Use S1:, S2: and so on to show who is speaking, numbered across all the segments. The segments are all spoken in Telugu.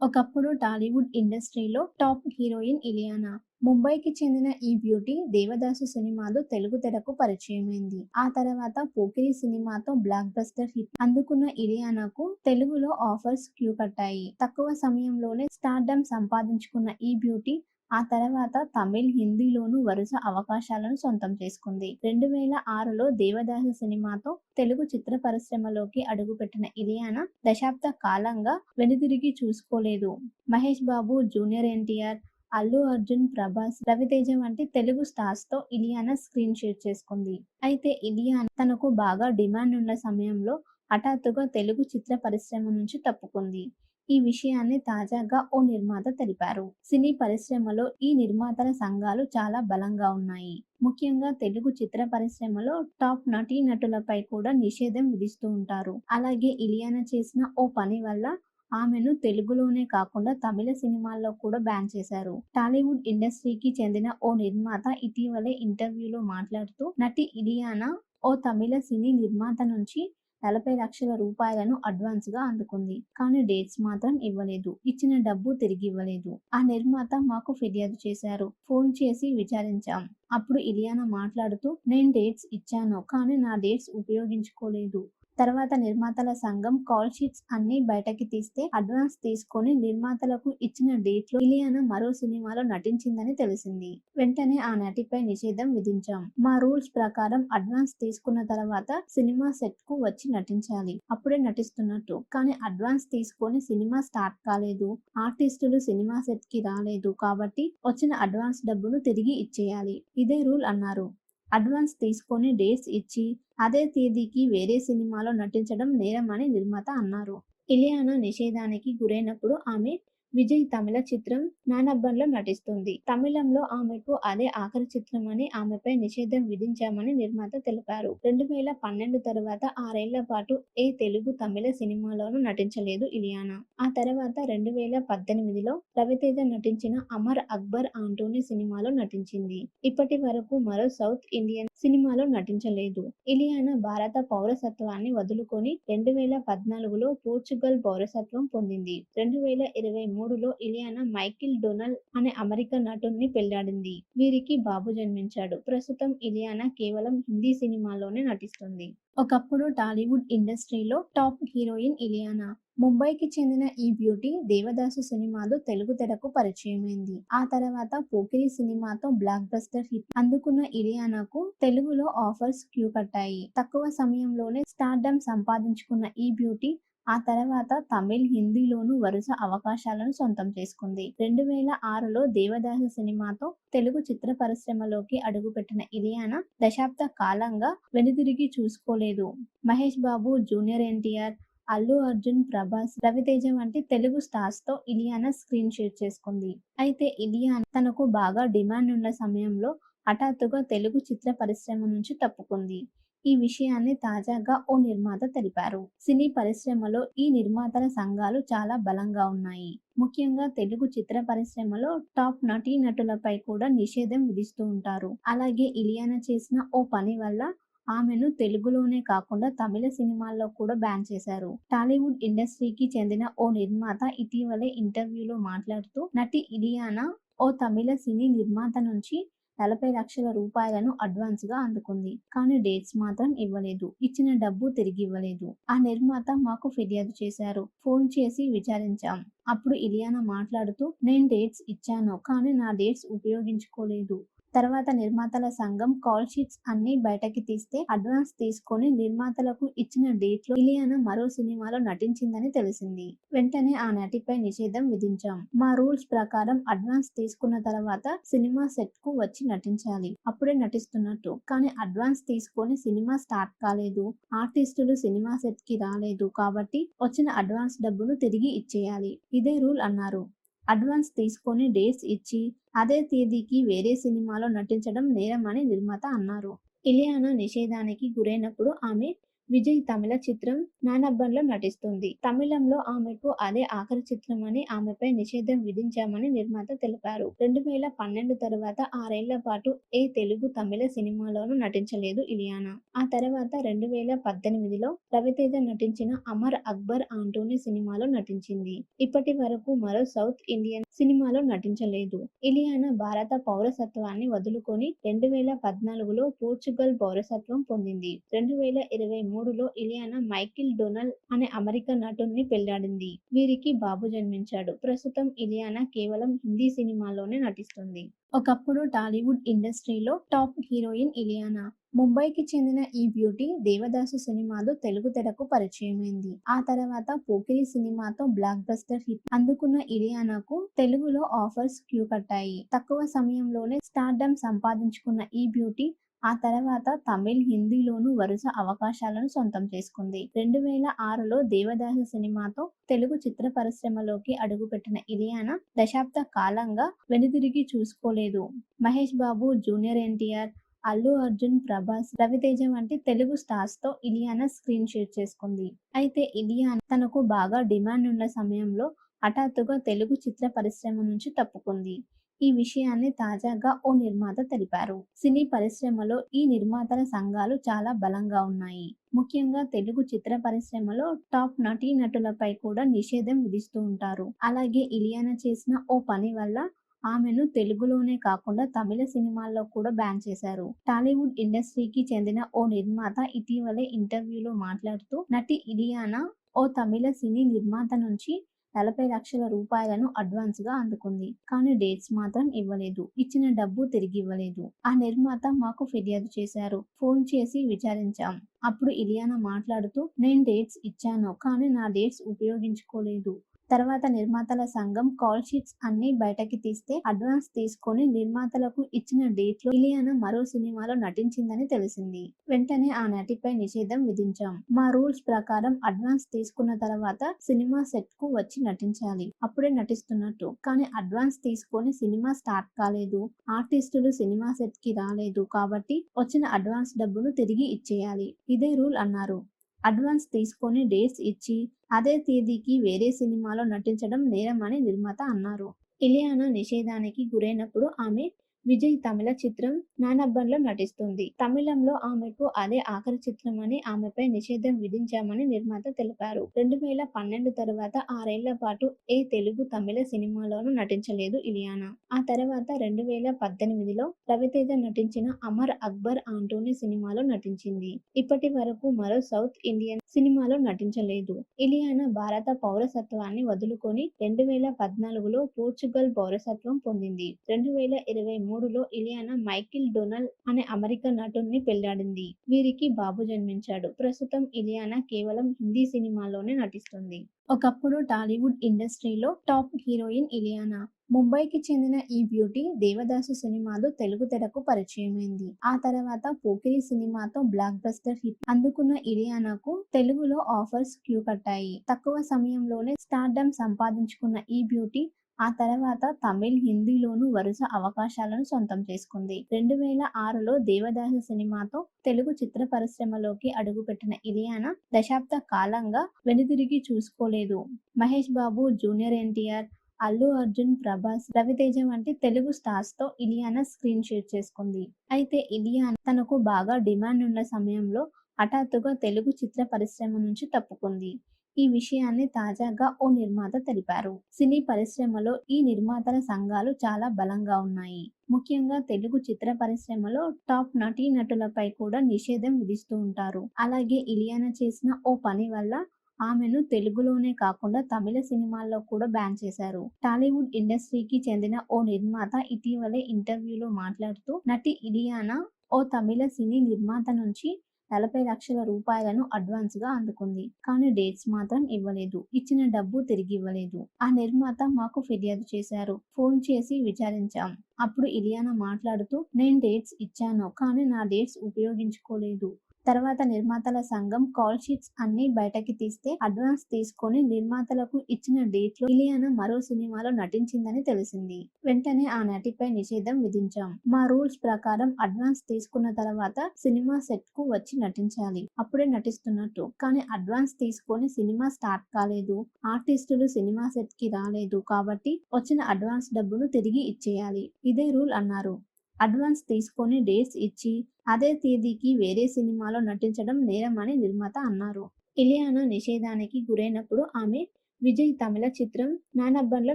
S1: ఒకప్పుడు టాలీవుడ్ ఇండస్ట్రీలో టాప్ హీరోయిన్ ఇలియానా. ముంబైకి చెందిన ఈ బ్యూటీ దేవదాసు సినిమాలో తెలుగు తెరకు పరిచయమైంది. ఆ తర్వాత పోకిరి సినిమాతో బ్లాక్ బస్టర్ హిట్ అందుకున్న ఇలియానాకు తెలుగులో ఆఫర్స్ క్యూ కట్టాయి. తక్కువ సమయంలోనే స్టార్డమ్ సంపాదించుకున్న ఈ బ్యూటీ ఆ తర్వాత తమిళ్ హిందీలోనూ వరుస అవకాశాలను సొంతం చేసుకుంది. రెండు వేల ఆరులో దేవదాస సినిమాతో తెలుగు చిత్ర పరిశ్రమలోకి అడుగుపెట్టిన ఇలియానా దశాబ్ద కాలంగా వెనుదిరిగి చూసుకోలేదు. మహేష్ బాబు జూనియర్ ఎన్టీఆర్ అల్లు అర్జున్ ప్రభాస్ రవితేజ వంటి తెలుగు స్టార్స్తో ఇలియానా స్క్రీన్ షేర్ చేసుకుంది. అయితే ఇలియానా తనకు బాగా డిమాండ్ ఉన్న సమయంలో హఠాత్తుగా తెలుగు చిత్ర పరిశ్రమ నుంచి తప్పుకుంది. ఈ విషయాన్ని తాజాగా ఓ నిర్మాత తెలిపారు. సినీ పరిశ్రమలో ఈ నిర్మాతల సంఘాలు చాలా బలంగా ఉన్నాయి. ముఖ్యంగా తెలుగు చిత్ర పరిశ్రమలో టాప్ నటీ నటులపై కూడా నిషేధం విధిస్తూ ఉంటారు. అలాగే ఇలియానా చేసిన ఓ పని వల్ల ఆమెను తెలుగులోనే కాకుండా తమిళ సినిమాల్లో కూడా బ్యాన్ చేశారు. టాలీవుడ్ ఇండస్ట్రీకి చెందిన ఓ నిర్మాత ఇటీవలే ఇంటర్వ్యూలో మాట్లాడుతూ నటి ఇలియానా ఓ తమిళ సినీ నిర్మాత నుంచి నలభై లక్షల రూపాయలను అడ్వాన్స్గా అందుకుంది. కానీ డేట్స్ మాత్రం ఇవ్వలేదు. ఇచ్చిన డబ్బు తిరిగి ఇవ్వలేదు. ఆ నిర్మాత మాకు ఫిర్యాదు చేశారు. ఫోన్ చేసి విచారించాం. అప్పుడు ఇలియానా మాట్లాడుతూ నేను డేట్స్ ఇచ్చాను. కానీ నా డేట్స్ ఉపయోగించుకోలేదు. తర్వాత నిర్మాతల సంఘం కాల్ షీట్స్ అన్ని బయటకి తీస్తే అడ్వాన్స్ తీసుకొని నిర్మాతలకు ఇచ్చిన డేట్లో ఇలియానా మరో సినిమాలో నటించిందని తెలిసింది. వెంటనే ఆ నటిపై నిషేధం విధించాం. మా రూల్స్ ప్రకారం అడ్వాన్స్ తీసుకున్న తర్వాత సినిమా సెట్కు వచ్చి నటించాలి. అప్పుడే నటిస్తున్నట్టు. కానీ అడ్వాన్స్ తీసుకొని సినిమా స్టార్ట్ కాలేదు. ఆర్టిస్టులు సినిమా సెట్కి రాలేదు కాబట్టి వచ్చిన అడ్వాన్స్ డబ్బును తిరిగి ఇచ్చేయాలి. ఇదే రూల్ అన్నారు. అడ్వాన్స్ తీసుకొని డేట్స్ ఇచ్చి అదే తేదీకి వేరే సినిమాలో నటించడం నేరమని నిర్మాత అన్నారు. ఇలియానా నిషేధానికి గురైనప్పుడు ఆమె విజయ్ తమిళ చిత్రం నానబ్బన్లో నటిస్తుంది. తమిళంలో ఆమెకు అదే ఆఖరి చిత్రం అని ఆమెపై నిషేధం విధించామని నిర్మాత తెలిపారు. రెండు వేల పన్నెండు తర్వాత ఆరేళ్ళ పాటు ఏ తెలుగు తమిళ సినిమాలోనూ నటించలేదు ఇలియానా. ఆ తర్వాత రెండు వేల పద్దెనిమిదిలో రవితేజ నటించిన అమర్ అక్బర్ ఆంటోనీ సినిమాలో నటించింది. ఇప్పటి వరకు మరో సౌత్ ఇండియన్ సినిమాలో నటించలేదు. ఇలియానా భారత పౌరసత్వాన్ని వదులుకొని రెండు వేల పద్నాలుగులో పోర్చుగల్ పౌరసత్వం పొందింది. రెండు వేల ఇరవై మూడులో ఇలియానా మైకిల్ డొనాల్డ్ అనే అమెరికా నటుడిని పెళ్ళాడింది. వీరికి బాబు జన్మించాడు. ప్రస్తుతం ఇలియానా కేవలం హిందీ సినిమాలోనే నటిస్తుంది. ఒకప్పుడు టాలీవుడ్ ఇండస్ట్రీలో టాప్ హీరోయిన్ ఇలియానా. ముంబైకి చెందిన ఈ బ్యూటీ దేవదాసు సినిమాలో తెలుగు తెరకు పరిచయమైంది. ఆ తర్వాత పోకిరి సినిమాతో బ్లాక్ బస్టర్ హిట్ అందుకున్న ఇలియానాకు తెలుగులో ఆఫర్స్ క్యూ కట్టాయి. తక్కువ సమయంలోనే స్టార్డమ్ సంపాదించుకున్న ఈ బ్యూటీ ఆ తర్వాత తమిళ్ హిందీలోనూ వరుస అవకాశాలను సొంతం చేసుకుంది. రెండు వేల ఆరులో దేవదాసు సినిమాతో తెలుగు చిత్ర పరిశ్రమలోకి అడుగుపెట్టిన ఇలియానా దశాబ్ద కాలంగా వెనుదిరిగి చూసుకోలేదు. మహేష్ బాబు జూనియర్ ఎన్టీఆర్ అల్లు అర్జున్ ప్రభాస్ రవితేజ వంటి తెలుగు స్టార్స్తో ఇలియానా స్క్రీన్ షేర్ చేసుకుంది. అయితే ఇలియానా తనకు బాగా డిమాండ్ ఉన్న సమయంలో హఠాత్తుగా తెలుగు చిత్ర పరిశ్రమ నుంచి తప్పుకుంది. ఈ విషయాన్ని తాజాగా ఓ నిర్మాత తెలిపారు. సినీ పరిశ్రమలో ఈ నిర్మాతల సంఘాలు చాలా బలంగా ఉన్నాయి. ముఖ్యంగా తెలుగు చిత్ర పరిశ్రమలో టాప్ నటీ నటులపై కూడా నిషేధం విధిస్తూ ఉంటారు. అలాగే ఇలియానా చేసిన ఓ పని వల్ల ఆమెను తెలుగులోనే కాకుండా తమిళ సినిమాల్లో కూడా బ్యాన్ చేశారు. టాలీవుడ్ ఇండస్ట్రీకి చెందిన ఓ నిర్మాత ఇటీవలే ఇంటర్వ్యూలో మాట్లాడుతూ నటి ఇలియానా ఓ తమిళ సినీ నిర్మాత నుంచి నలభై లక్షల రూపాయలను అడ్వాన్స్గా అందుకుంది. కానీ డేట్స్ మాత్రం ఇవ్వలేదు. ఇచ్చిన డబ్బు తిరిగి ఇవ్వలేదు. ఆ నిర్మాత మాకు ఫిర్యాదు చేశారు. ఫోన్ చేసి విచారించాం. అప్పుడు ఇలియానా మాట్లాడుతూ నేను డేట్స్ ఇచ్చాను కానీ నా డేట్స్ ఉపయోగించుకోలేదు. తర్వాత నిర్మాతల సంఘం కాల్ షీట్స్ అన్ని బయటకి తీస్తే అడ్వాన్స్ తీసుకొని నిర్మాతలకు ఇచ్చిన డేట్లో ఇలియానా మరో సినిమాలో నటించిందని తెలిసింది. వెంటనే ఆ నటిపై నిషేధం విధించాం. మా రూల్స్ ప్రకారం అడ్వాన్స్ తీసుకున్న తర్వాత సినిమా సెట్కు వచ్చి నటించాలి. అప్పుడే నటిస్తున్నట్టు. కానీ అడ్వాన్స్ తీసుకొని సినిమా స్టార్ట్ కాలేదు. ఆర్టిస్టులు సినిమా సెట్కి రాలేదు కాబట్టి వచ్చిన అడ్వాన్స్ డబ్బును తిరిగి ఇచ్చేయాలి. ఇదే రూల్ అన్నారు. అడ్వాన్స్ తీసుకొని డేట్స్ ఇచ్చి అదే తేదీకి వేరే సినిమాలో నటించడం నేరమని నిర్మాత అన్నారు. ఇలియానా నిషేధానికి గురైనప్పుడు ఆమె విజయ్ తమిళ చిత్రం నానబ్బన్‌లో నటిస్తుంది. తమిళంలో ఆమెకు అదే ఆఖరి చిత్రం అని ఆమెపై నిషేధం విధించామని నిర్మాత తెలిపారు. రెండు వేల పన్నెండు తరువాత ఆరేళ్ళ పాటు ఏ తెలుగు, తమిళ సినిమాలోనూ నటించలేదు ఇలియానా. ఆ తర్వాత రెండు వేల పద్దెనిమిదిలో రవితేజ నటించిన 'అమర్ అక్బర్ ఆంటోని సినిమాలో నటించింది. ఇప్పటి వరకు మరో సౌత్ ఇండియన్ సినిమాలో నటించలేదు. ఇలియానా భారత పౌరసత్వాన్ని వదులుకొని రెండు వేల పద్నాలుగులో పోర్చుగల్ పౌరసత్వం పొందింది. రెండు వేల ఇరవై మూడు మూడులో ఇలియానా మైకిల్ డొనల్ అనే అమెరికన్ నటుడిని పెళ్ళాడింది. వీరికి బాబు జన్మించాడు. ప్రస్తుతం ఇలియానా కేవలం హిందీ సినిమాలోనే నటిస్తుంది. ఒకప్పుడు టాలీవుడ్ ఇండస్ట్రీలో టాప్ హీరోయిన్ ఇలియానా. ముంబైకి చెందిన ఈ బ్యూటీ 'దేవదాసు' సినిమాతో తెలుగు తెరకు పరిచయమైంది. ఆ తర్వాత 'పోకిరి' సినిమాతో బ్లాక్ బస్టర్ హిట్ అందుకున్న ఇలియానాకు తెలుగులో ఆఫర్స్ క్యూ కట్టాయి. తక్కువ సమయంలోనే స్టార్డమ్ సంపాదించుకున్న ఈ బ్యూటీ ఆ తర్వాత తమిళ్, హిందీలోనూ వరుస అవకాశాలను సొంతం చేసుకుంది. రెండు వేల ఆరులో 'దేవదాసు' సినిమాతో తెలుగు చిత్ర పరిశ్రమలోకి అడుగుపెట్టిన ఇలియానా దశాబ్ద కాలంగా వెనుదిరిగి చూసుకోలేదు. మహేష్ బాబు, జూనియర్ ఎన్టీఆర్, అల్లు అర్జున్, ప్రభాస్, రవితేజ వంటి తెలుగు స్టార్స్తో ఇలియానా స్క్రీన్ షేర్ చేసుకుంది. అయితే ఇలియానా తనకు బాగా డిమాండ్ ఉన్న సమయంలో హఠాత్తుగా తెలుగు చిత్ర పరిశ్రమ నుంచి తప్పుకుంది. ఈ విషయాన్ని తాజాగా ఓ నిర్మాత తెలిపారు. సినీ పరిశ్రమలో ఈ నిర్మాతల సంఘాలు చాలా బలంగా ఉన్నాయి. ముఖ్యంగా తెలుగు చిత్ర పరిశ్రమలో టాప్ నటీ నటులపై కూడా నిషేధం విధిస్తూ ఉంటారు. అలాగే ఇలియానా చేసిన ఓ పని వల్ల ఆమెను తెలుగులోనే కాకుండా తమిళ సినిమాల్లో కూడా బ్యాన్ చేశారు. టాలీవుడ్ ఇండస్ట్రీకి చెందిన ఓ నిర్మాత ఇటీవలే ఇంటర్వ్యూలో మాట్లాడుతూ నటి ఇలియానా ఓ తమిళ సినీ నిర్మాత నుంచి నలభై లక్షల రూపాయలను అడ్వాన్స్‌గా అందుకుంది. కానీ డేట్స్ మాత్రం ఇవ్వలేదు. ఇచ్చిన డబ్బు తిరిగి ఇవ్వలేదు ఆ నిర్మాత మాకు ఫిర్యాదు చేశారు. ఫోన్ చేసి విచారించాం. అప్పుడు ఇలియానా మాట్లాడుతూ నేను డేట్స్ ఇచ్చాను కానీ నా డేట్స్ ఉపయోగించుకోలేదు. తర్వాత నిర్మాతల సంఘం కాల్ షీట్స్ అన్ని బయటకి తీస్తే అడ్వాన్స్ తీసుకొని నిర్మాతలకు ఇచ్చిన డేట్లో ఇలియానా మరో సినిమాలో నటించిందని తెలిసింది. వెంటనే ఆ నటిపై నిషేధం విధించాం. మా రూల్స్ ప్రకారం అడ్వాన్స్ తీసుకున్న తర్వాత సినిమా సెట్‌కు వచ్చి నటించాలి. అప్పుడే నటిస్తున్నట్టు. కానీ అడ్వాన్స్ తీసుకొని సినిమా స్టార్ట్ కాలేదు. ఆర్టిస్టులు సినిమా సెట్‌కి రాలేదు కాబట్టి వచ్చిన అడ్వాన్స్ డబ్బును తిరిగి ఇచ్చేయాలి. ఇదే రూల్ అన్నారు. అడ్వాన్స్ తీసుకొని డేట్స్ ఇచ్చి అదే తేదీకి వేరే సినిమాలో నటించడం నేరమని నిర్మాత అన్నారు. ఇలియానా నిషేధానికి గురైనప్పుడు ఆమె విజయ్ తమిళ చిత్రం నానబ్బన్‌లో నటిస్తుంది. తమిళంలో ఆమెకు అదే ఆఖరి చిత్రం అని ఆమెపై నిషేధం విధించామని నిర్మాత తెలిపారు. రెండు వేల పన్నెండు తరువాత ఆరేళ్ళ పాటు ఏ తెలుగు, తమిళ సినిమాలోనూ నటించలేదు ఇలియానా. ఆ తర్వాత రెండు వేల పద్దెనిమిదిలో రవితేజ నటించిన 'అమర్ అక్బర్ ఆంటోనీ' సినిమాలో నటించింది. ఇప్పటి వరకు మరో సౌత్ ఇండియన్ సినిమాలో నటించలేదు. ఇలియానా భారత పౌరసత్వాన్ని వదులుకొని రెండు వేల పద్నాలుగులో పోర్చుగల్ పౌరసత్వం పొందింది. రెండు వేల ఇరవై మూడులో ఇలియానా మైకిల్ డొనాల్ అనే అమెరికా నటుడిని పెళ్ళాడింది. వీరికి బాబు జన్మించాడు. ప్రస్తుతం ఇలియానా కేవలం హిందీ సినిమాలోనే నటిస్తుంది. ఒకప్పుడు టాలీవుడ్ ఇండస్ట్రీలో టాప్ హీరోయిన్ ఇలియానా. ముంబైకి చెందిన ఈ బ్యూటీ 'దేవదాసు' సినిమాలో తెలుగు తెరకు పరిచయమైంది. ఆ తర్వాత 'పోకిరి' సినిమాతో బ్లాక్ బస్టర్ హిట్ అందుకున్న ఇలియానాకు తెలుగులో ఆఫర్స్ క్యూ కట్టాయి. తక్కువ సమయంలోనే స్టార్డమ్ సంపాదించుకున్న ఈ బ్యూటీ ఆ తర్వాత తమిళ్, హిందీలోనూ వరుస అవకాశాలను సొంతం చేసుకుంది. రెండు వేల ఆరులో దేవదాస సినిమాతో తెలుగు చిత్ర పరిశ్రమలోకి అడుగుపెట్టిన ఇలియానా దశాబ్ద కాలంగా వెనుదిరిగి చూసుకోలేదు. మహేష్ బాబు, జూనియర్ ఎన్టీఆర్, అల్లు అర్జున్, ప్రభాస్, రవితేజ వంటి తెలుగు స్టార్స్తో ఇలియానా స్క్రీన్ షేర్ చేసుకుంది. అయితే ఇలియానా తనకు బాగా డిమాండ్ ఉన్న సమయంలో హఠాత్తుగా తెలుగు చిత్ర పరిశ్రమ నుంచి తప్పుకుంది. ఈ విషయాన్ని తాజాగా ఓ నిర్మాత తెలిపారు. సినీ పరిశ్రమలో ఈ నిర్మాతల సంఘాలు చాలా బలంగా ఉన్నాయి. ముఖ్యంగా తెలుగు చిత్ర పరిశ్రమలో టాప్ నటీ నటులపై కూడా నిషేధం విధిస్తూ ఉంటారు. అలాగే ఇలియానా చేసిన ఓ పని వల్ల ఆమెను తెలుగులోనే కాకుండా తమిళ సినిమాల్లో కూడా బ్యాన్ చేశారు. టాలీవుడ్ ఇండస్ట్రీకి చెందిన ఓ నిర్మాత ఇటీవలే ఇంటర్వ్యూలో మాట్లాడుతూ నటి ఇలియానా ఓ తమిళ సినీ నిర్మాత నుంచి నలభై లక్షల రూపాయలను అడ్వాన్స్‌గా అందుకుంది. కానీ డేట్స్ మాత్రం ఇవ్వలేదు. ఇచ్చిన డబ్బు తిరిగి ఇవ్వలేదు ఆ నిర్మాత మాకు ఫిర్యాదు చేశారు. ఫోన్ చేసి విచారించాం. అప్పుడు ఇలియానా మాట్లాడుతూ నేను డేట్స్ ఇచ్చాను కానీ నా డేట్స్ ఉపయోగించుకోలేదు. తర్వాత నిర్మాతల సంఘం కాల్ షీట్స్ అన్ని బయటకి తీస్తే అడ్వాన్స్ తీసుకొని నిర్మాతలకు ఇచ్చిన డేట్లో ఇలియానా మరో సినిమాలో నటించిందని తెలిసింది. వెంటనే ఆ నటిపై నిషేధం విధించాం. మా రూల్స్ ప్రకారం అడ్వాన్స్ తీసుకున్న తర్వాత సినిమా సెట్కు వచ్చి నటించాలి. అప్పుడే నటిస్తున్నట్టు. కానీ అడ్వాన్స్ తీసుకొని సినిమా స్టార్ట్ కాలేదు. ఆర్టిస్టులు సినిమా సెట్కి రాలేదు కాబట్టి వచ్చిన అడ్వాన్స్ డబ్బును తిరిగి ఇచ్చేయాలి. ఇదే రూల్ అన్నారు. అడ్వాన్స్ తీసుకొని డేట్స్ ఇచ్చి అదే తేదీకి వేరే సినిమాలో నటించడం నేరమని నిర్మాత అన్నారు. ఇలియానా నిషేధానికి గురైనప్పుడు ఆమె విజయ్ తమిళ చిత్రం నానబ్బన్లో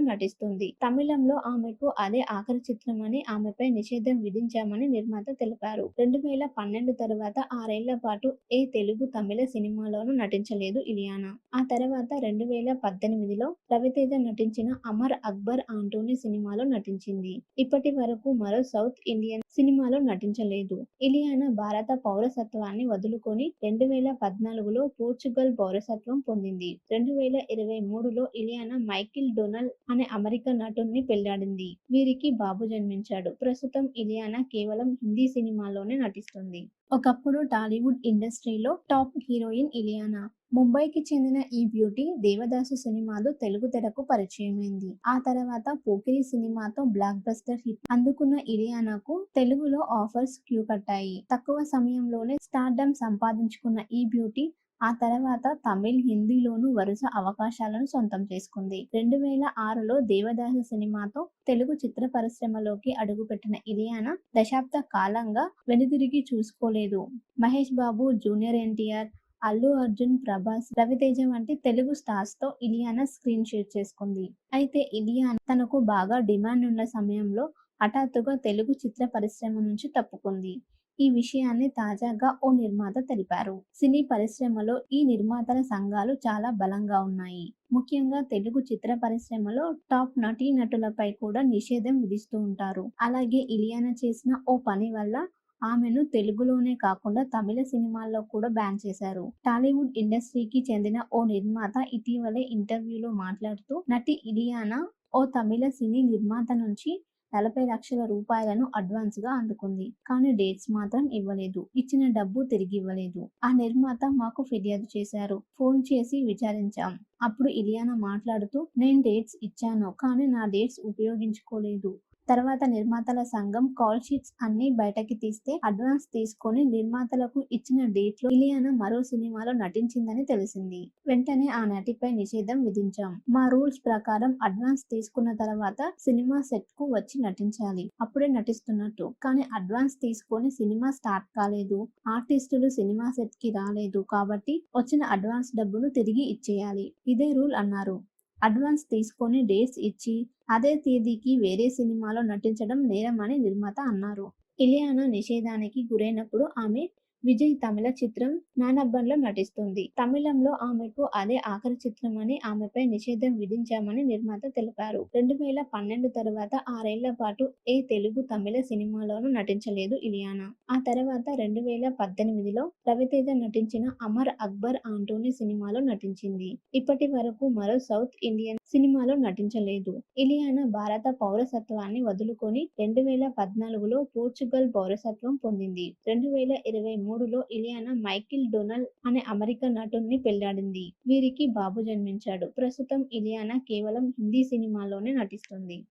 S1: నటిస్తుంది. తమిళంలో ఆమెకు అదే ఆఖరి చిత్రం అని ఆమెపై నిషేధం విధించామని నిర్మాత తెలిపారు. రెండు వేల పన్నెండు తరువాత ఆరేళ్ళ పాటు ఏ తెలుగు తమిళ సినిమాలోనూ నటించలేదు ఇలియానా. ఆ తర్వాత రెండు వేల పద్దెనిమిదిలో రవితేజ నటించిన అమర్ అక్బర్ ఆంటోని సినిమాలో నటించింది. ఇప్పటి వరకు మరో సౌత్ ఇండియన్ సినిమాలో నటించలేదు. ఇలియానా భారత పౌరసత్వాన్ని వదులుకొని రెండు వేల పద్నాలుగులో పోర్చుగల్ పౌరసత్వం పొందింది. రెండు వేల ఇరవై మూడులో ఇలియానా మైకిల్ డొనాల్డ్ అనే అమెరికన్ నటుడిని పెళ్ళాడింది. వీరికి బాబు జన్మించాడు. ప్రస్తుతం ఇలియానా కేవలం హిందీ సినిమాలోనే నటిస్తుంది. ఒకప్పుడు టాలీవుడ్ ఇండస్ట్రీలో టాప్ హీరోయిన్ ఇలియానా. ముంబైకి చెందిన ఈ బ్యూటీ దేవదాసు సినిమాలు తెలుగు తెరకు పరిచయమైంది. ఆ తర్వాత పోకిరి సినిమాతో బ్లాక్ బస్టర్ హిట్ అందుకున్న ఇలియానాకు తెలుగులో ఆఫర్స్ క్యూ కట్టాయి. తక్కువ సమయంలోనే స్టార్డమ్ సంపాదించుకున్న ఈ బ్యూటీ ఆ తర్వాత తమిళ్ హిందీలోనూ వరుస అవకాశాలను సొంతం చేసుకుంది. రెండు వేల ఆరులో దేవదాస సినిమాతో తెలుగు చిత్ర పరిశ్రమలోకి అడుగుపెట్టిన ఇలియానా దశాబ్ద కాలంగా వెనుదిరిగి చూసుకోలేదు. మహేష్ బాబు జూనియర్ ఎన్టీఆర్ అల్లు అర్జున్ ప్రభాస్ రవితేజ వంటి తెలుగు స్టార్స్తో ఇలియానా స్క్రీన్ షేర్ చేసుకుంది. అయితే ఇలియానా తనకు బాగా డిమాండ్ ఉన్న సమయంలో హఠాత్తుగా తెలుగు చిత్ర పరిశ్రమ నుంచి తప్పుకుంది. ఈ విషయాన్ని తాజాగా ఓ నిర్మాత తెలిపారు. సినీ పరిశ్రమలో ఈ నిర్మాతల సంఘాలు చాలా బలంగా ఉన్నాయి. ముఖ్యంగా తెలుగు చిత్ర పరిశ్రమలో టాప్ నటీ నటులపై కూడా నిషేధం విధిస్తూ ఉంటారు. అలాగే ఇలియానా చేసిన ఓ పని వల్ల ఆమెను తెలుగులోనే కాకుండా తమిళ సినిమాల్లో కూడా బ్యాన్ చేశారు. టాలీవుడ్ ఇండస్ట్రీకి చెందిన ఓ నిర్మాత ఇటీవలే ఇంటర్వ్యూలో మాట్లాడుతూ నటి ఇలియానా ఓ తమిళ సినీ నిర్మాత నుంచి నలభై లక్షల రూపాయలను అడ్వాన్స్గా అందుకుంది. కానీ డేట్స్ మాత్రం ఇవ్వలేదు. ఇచ్చిన డబ్బు తిరిగి ఇవ్వలేదు. ఆ నిర్మాత మాకు ఫిర్యాదు చేశారు. ఫోన్ చేసి విచారించాం. అప్పుడు ఇలియానా మాట్లాడుతూ నేను డేట్స్ ఇచ్చాను కానీ నా డేట్స్ ఉపయోగించుకోలేదు. తర్వాత నిర్మాతల సంఘం కాల్ షీట్స్ అన్ని బయటకి తీస్తే అడ్వాన్స్ తీసుకొని నిర్మాతలకు ఇచ్చిన డేట్లో ఇలియానా మరో సినిమాలో నటించిందని తెలిసింది. వెంటనే ఆ నటిపై నిషేధం విధించాం. మా రూల్స్ ప్రకారం అడ్వాన్స్ తీసుకున్న తర్వాత సినిమా సెట్కు వచ్చి నటించాలి. అప్పుడే నటిస్తున్నట్టు. కానీ అడ్వాన్స్ తీసుకొని సినిమా స్టార్ట్ కాలేదు. ఆర్టిస్టులు సినిమా సెట్కి రాలేదు కాబట్టి వచ్చిన అడ్వాన్స్ డబ్బును తిరిగి ఇచ్చేయాలి. ఇదే రూల్ అన్నారు. అడ్వాన్స్ తీసుకొని డేట్స్ ఇచ్చి అదే తేదీకి వేరే సినిమాలో నటించడం నేరమని నిర్మాత అన్నారు. ఇలియానా నిషేధానికి గురైనప్పుడు ఆమె విజయ్ తమిళ చిత్రం నానబ్బన్లో నటిస్తుంది. తమిళంలో ఆమెకు అదే ఆఖరి చిత్రం అని ఆమెపై నిషేధం విధించామని నిర్మాత తెలిపారు. రెండు వేల పన్నెండు తరువాత ఆరేళ్ళ పాటు ఏ తెలుగు తమిళ సినిమాలోనూ నటించలేదు ఇలియానా. ఆ తర్వాత రెండు వేల పద్దెనిమిదిలో రవితేజ నటించిన అమర్ అక్బర్ ఆంటోనీ సినిమాలో నటించింది. ఇప్పటి వరకు మరో సౌత్ ఇండియన్ సినిమాలో నటించలేదు. ఇలియానా భారత పౌరసత్వాన్ని వదులుకొని రెండు వేల పద్నాలుగులో పోర్చుగల్ పౌరసత్వం పొందింది. రెండు వేల ఇరవై మూడులో ఇలియానా మైకిల్ డొనాల్డ్ అనే అమెరికా నటుడిని పెళ్ళాడింది. వీరికి బాబు జన్మించాడు. ప్రస్తుతం ఇలియానా కేవలం హిందీ సినిమాలోనే నటిస్తుంది.